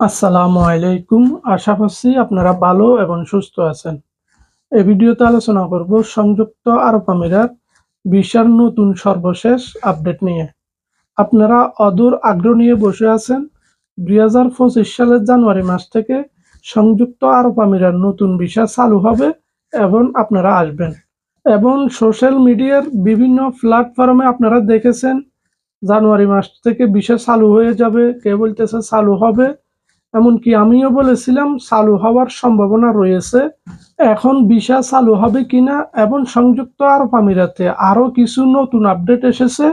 আসসালামু আলাইকুম। আশা করছি আপনারা ভালো এবং সুস্থ আছেন। এই ভিডিওতে আলোচনা করব সংযুক্ত আরব আমিরাত ভিসার নতুন সর্বশেষ আপডেট নিয়ে। আপনারা অদূর আগ্রহ নিয়ে বসে আছেন। দুই হাজার পঁচিশ সালের জানুয়ারি মাস থেকে সংযুক্ত আরব আমিরাত নতুন ভিসা চালু হবে এবং আপনারা আসবেন। এবং সোশ্যাল মিডিয়ার বিভিন্ন প্ল্যাটফর্মে আপনারা দেখেছেন, জানুয়ারি মাস থেকে ভিসা চালু হয়ে যাবে, কে বলতেছে চালু হবে এমনকি আমিও বলেছিলাম চালু হওয়ার সম্ভাবনা রয়েছে। এখন ভিসা চালু হবে কিনা এবং সংযুক্ত আরব আমিরাতে আরও কিছু নতুন আপডেট এসেছে,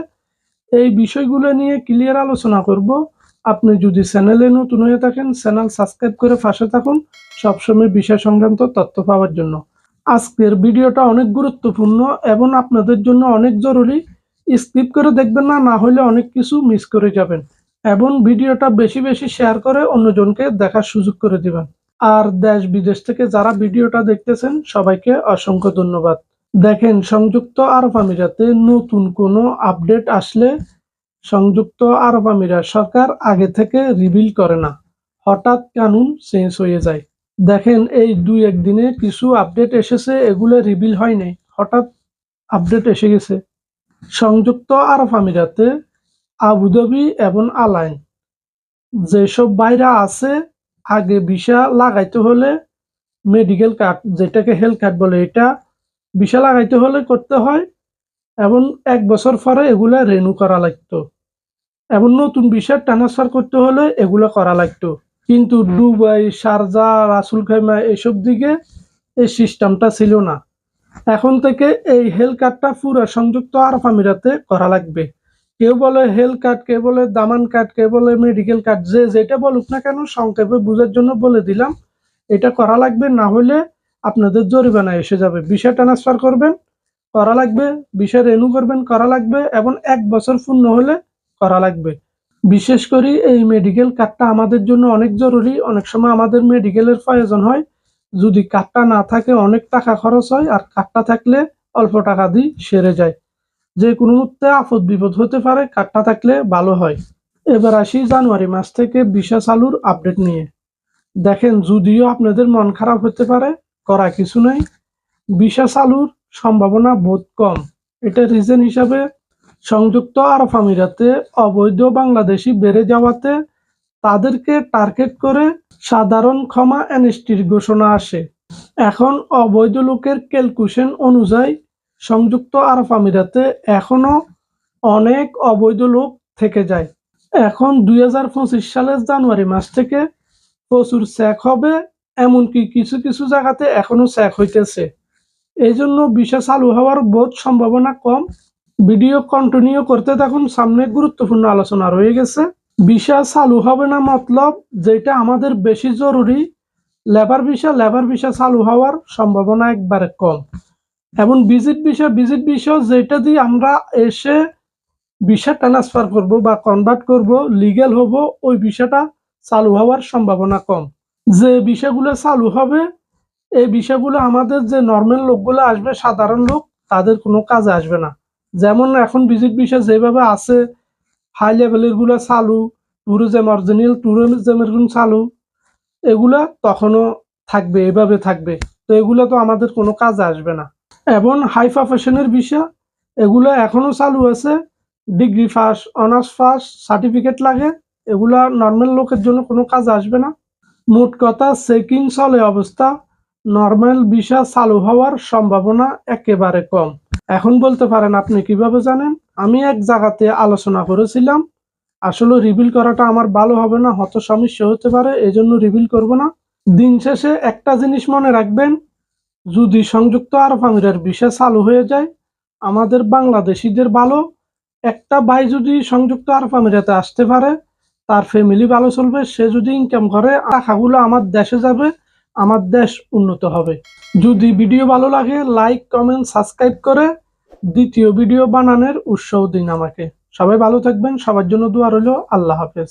এই বিষয়গুলো নিয়ে ক্লিয়ার আলোচনা করব। আপনি যদি চ্যানেলে নতুন হয়ে থাকেন, চ্যানেল সাবস্ক্রাইব করে পাশে থাকুন সবসময় বিষয় সংক্রান্ত তথ্য পাওয়ার জন্য। আজকের ভিডিওটা অনেক গুরুত্বপূর্ণ এবং আপনাদের জন্য অনেক জরুরি। স্কিপ করে দেখবেন না না হলে অনেক কিছু মিস করে যাবেন। এবং ভিডিওটা বেশি বেশি শেয়ার করে অন্যজনকে দেখার সুযোগ করে দিবেন। আর দেশ বিদেশ থেকে যারা ভিডিওটা দেখতেছেন, সবাইকে অসংখ্য ধন্যবাদ। দেখেন, সংযুক্ত আরব আমিরাতে নতুন কোনো আপডেট আসলে সংযুক্ত আরব আমিরাত সরকার আগে থেকে রিভিল করে না। হঠাৎ কানুন চেঞ্জ হয়ে যায়। দেখেন, এই দুই একদিনে কিছু আপডেট এসেছে, এগুলো রিভিল হয়নি। হঠাৎ আপডেট এসে গেছে। সংযুক্ত আরব আমিরাতে আবুধাবি এবং আলাইন। যেসব বাইরা আছে, আগে ভিসা লাগাইতে হলে মেডিকেল কার্ড যেটাকে হেলথ কার্ড বলে, এটা ভিসা লাগাইতে হলে করতে হয় এবং এক বছর পরে এগুলা রেনু করা লাগতো। এবং নতুন ভিসা ট্রান্সফার করতে হলে এগুলো করা লাগতো। কিন্তু দুবাই, শারজা, রাসুল খাইমা এসব দিকে এই সিস্টেমটা ছিল না। এখন থেকে এই হেলথ কার্ডটা পুরো সংযুক্ত আরব আমিরাতে করা লাগবে। কেউ বলে হেলথ কার্ড, কেউ বলে দামান কার্ড, কেউ বলে মেডিকেল কার্ড, যে যেটা বলুক না কেন সংক্ষেপে বুঝার জন্য বলে দিলাম। এটা করা লাগবে, না হলে আপনাদের জরিমানা এসে যাবে। বিষয় ট্রান্সফার করবেন, করা লাগবে, বিষয় রেনু করবেন, করা লাগবে এবং এক বছর পূর্ণ হলে করা লাগবে। বিশেষ করে এই মেডিকেল কার্ডটা আমাদের জন্য অনেক জরুরি। অনেক সময় আমাদের মেডিকেলের প্রয়োজন হয়। যদি কার্ডটা না থাকে, অনেক টাকা খরচ হয় আর কার্ডটা থাকলে অল্প টাকা দিয়ে সেরে যায়। যে কোনো মুহূর্তে আপদ বিপদ হতে পারে কার্ডটা থাকলে ভালো হয়। এবার আসি জানুয়ারি মাস থেকে বিশা চালুর আপডেট নিয়ে। দেখেন, যদিও আপনাদের মন খারাপ হতে পারে, করা কিছু নেই। বিশা চালুর সম্ভাবনা বোধ কম। এটা রিজন হিসাবে সংযুক্ত আরব আমিরাতে অবৈধ বাংলাদেশি বেড়ে যাওয়াতে তাদেরকে টার্গেট করে সাধারণ ক্ষমা এনএসটির ঘোষণা আসে। এখন অবৈধ লোকের ক্যালকুলেশন অনুযায়ী সংযুক্ত আরব আমিরাতে এখনও অনেক অবৈধ লোক থেকে যায়। এখন দুই হাজার পঁচিশ সালের জানুয়ারি মাস থেকে প্রচুর চেক হবে, এমনকি কিছু কিছু জায়গাতে এখনও চেক হইতেছে। এই জন্য বিষয় চালু হওয়ার বহুত সম্ভাবনা কম। ভিডিও কন্টিনিউ করতে থাকুন, সামনে গুরুত্বপূর্ণ আলোচনা রয়ে গেছে। ভিসা চালু হবে না মতলব যেটা আমাদের বেশি জরুরি। লেবার ভিসা লেবার ভিসা চালু হওয়ার সম্ভাবনা একবারে কম। এবং ভিজিট বিষয় ভিজিট বিষয় যেটা দিয়ে আমরা এসে ভিসা ট্রান্সফার করব বা কনভার্ট করব লিগ্যাল হব, ওই ভিসাটা চালু হওয়ার সম্ভাবনা কম। যে ভিসাগুলো চালু হবে, এই বিষয়গুলো আমাদের যে নর্মাল লোকগুলো আসবে, সাধারণ লোক, তাদের কোনো কাজে আসবে না। যেমন এখন ভিজিট ভিসা যেভাবে আছে হাই লেভেলেরগুলো চালু ট্যুরিজম অরিজিনাল ট্যুরিজমেরগুলো চালু, এগুলা তখনও থাকবে, এভাবে থাকবে। তো এগুলো তো আমাদের কোনো কাজে আসবে না। এবং হাই প্রফেশনের বিষয় এগুলো এখনও চালু আছে। Degree first honours first certificate লাগে, এগুলা নর্মাল লোকের জন্য কোনো কাজ আসবে না। মোট কথা, চেকিং চলে অবস্থা। নর্মাল ভিসা চালু হওয়ার সম্ভাবনা একেবারে কম। এখন বলতে পারেন, আপনি কীভাবে জানেন? আমি এক জায়গাতে আলোচনা করেছিলাম। আসলে রিভিল করাটা আমার ভালো হবে না হত সমস্যা হতে পারে, এজন্য রিভিল করব না। দিন শেষে একটা জিনিস মনে রাখবেন যদি সংযুক্ত আরব আমিরার ভিসা চালু হয়ে যায়, আমাদের বাংলাদেশিদের ভালো। একটা ভাই যদি সংযুক্ত আরব আমিরাতে আসতে পারে, তার ফ্যামিলি ভালো চলবে। সে যদি ইনকাম করে, টাকাগুলো আমার দেশে যাবে, আমার দেশ উন্নত হবে। যদি ভিডিও ভালো লাগে লাইক কমেন্ট সাবস্ক্রাইব করে দ্বিতীয় ভিডিও বানানোর উৎসাহ দিন আমাকে। সবাই ভালো থাকবেন, সবার জন্য দোয়া রইল। আল্লাহ হাফেজ।